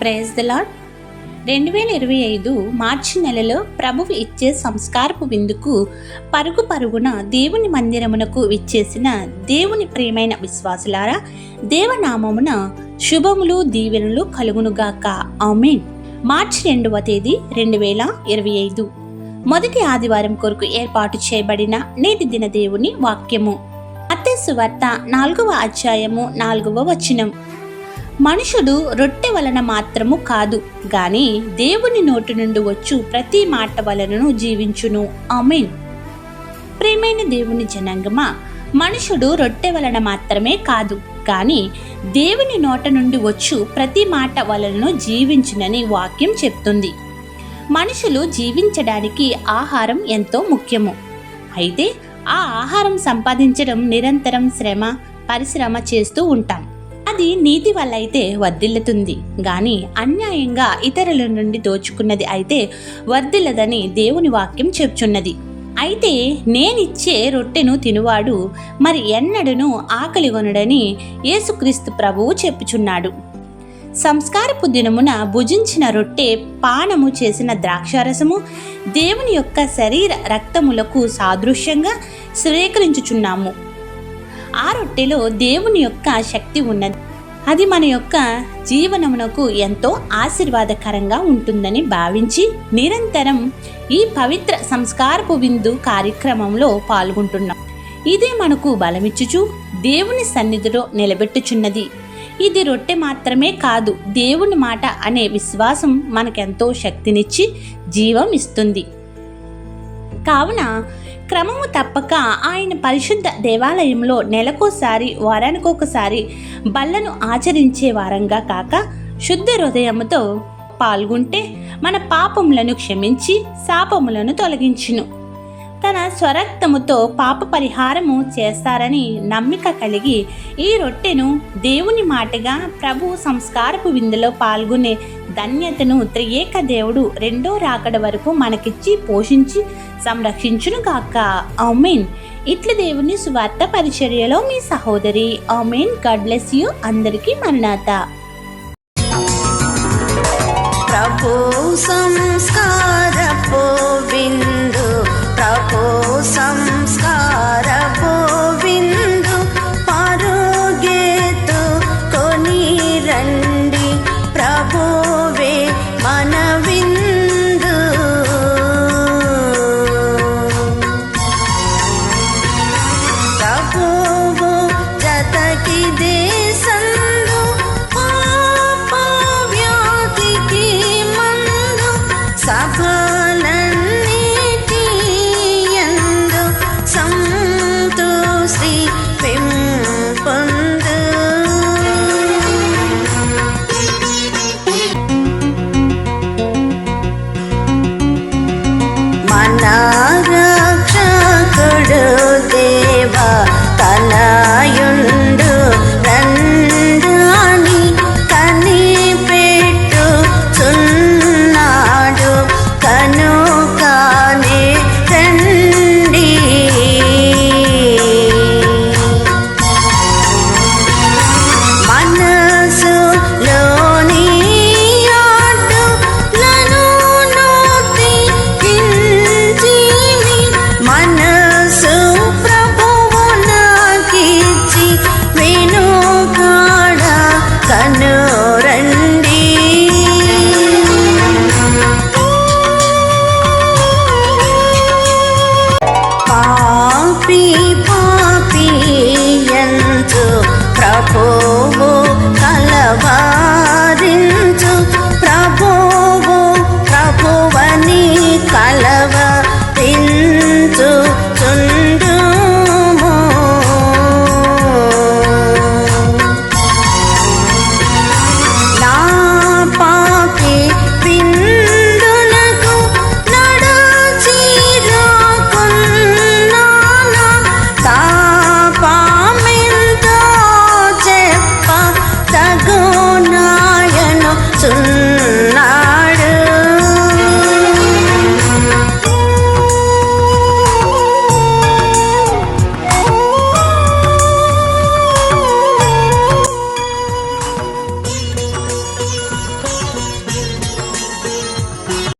Praise the lord రెండు వేల ఇరవై ఐదు మార్చి నెలలో ప్రభువు ఇచ్చే సంస్కారపు విందుకు పరుగు పరుగున దేవుని మందిరమునకు విచ్చేసిన దేవుని ప్రియమైన విశ్వాసులారా దేవనామమున శుభములు దీవెనలు కలుగునుగాక. ఆమెన్. మార్చి రెండవ తేదీ రెండు వేల ఇరవై ఐదు. మొదటి ఆదివారం కొరకు ఏర్పాటు చేయబడిన నేటి దిన దేవుని వాక్యము. అత్తేసు సువార్త నాలుగవ అధ్యాయము నాలుగవ వచనం. మనుషుడు రొట్టె వలన మాత్రము కాదు గాని దేవుని నోటి నుండి వచ్చు ప్రతి మాట వలనను జీవించును. అమీన్ ప్రేమైన దేవుని జనాంగమా మనుషుడు రొట్టె వలన మాత్రమే కాదు కానీ దేవుని నోట నుండి వచ్చు ప్రతి మాట వలనను జీవించునని వాక్యం చెప్తుంది. మనుషులు జీవించడానికి ఆహారం ఎంతో ముఖ్యము. అయితే ఆ ఆహారం సంపాదించడం నిరంతరం శ్రమ పరిశ్రమ చేస్తూ ఉంటాం. అది నీతి వల్ల అయితే వర్ధిల్లుతుంది. గాని అన్యాయంగా ఇతరుల నుండి దోచుకున్నది అయితే వర్ధిల్లదని దేవుని వాక్యం చెప్చున్నది. అయితే నేనిచ్చే రొట్టెను తినువాడు మరి ఎన్నడను ఆకలి కొనుడని యేసుక్రీస్తు ప్రభువు చెప్పుచున్నాడు. సంస్కారపు దినమున భుజించిన రొట్టె పానము చేసిన ద్రాక్షారసము దేవుని యొక్క శరీర రక్తములకు సాదృశ్యంగా స్వీకరించుచున్నాము. ఆ రొట్టెలో దేవుని యొక్క శక్తి ఉన్నది. అది మన యొక్క జీవనమునకు ఎంతో ఆశీర్వాదకరంగా ఉంటుందని భావించి నిరంతరం ఈ పవిత్ర సంస్కారపు విందు కార్యక్రమంలో పాల్గొంటున్నాం. ఇదే మనకు బలమిచ్చుచు దేవుని సన్నిధిలో నిలబెట్టుచున్నది. ఇది రొట్టె మాత్రమే కాదు దేవుని మాట అనే విశ్వాసం మనకెంతో శక్తినిచ్చి జీవం ఇస్తుంది. కావున క్రమము తప్పక ఆయన పరిశుద్ధ దేవాలయంలో నెలకోసారి వారానికొకసారి బల్లను ఆచరించే వారంగా కాక శుద్ధ హృదయముతో పాల్గొంటే మన పాపములను క్షమించి శాపములను తొలగించును. తన స్వరక్తముతో పాప పరిహారము చేస్తారని నమ్మిక కలిగి ఈ రొట్టెను దేవుని మాటగా ప్రభు సంస్కారపు విందులో పాల్గొనే ధన్యతను త్రియేక దేవుడు రెండో రాకడ వరకు మనకిచ్చి పోషించి సంరక్షించును గాక ఆమెన్. ఇట్ల దేవుని సువార్త పరిచర్యలో మీ సహోదరి ఆమెన్. God bless you. అందరికీ మరణాత. ప్రభు సంస్కార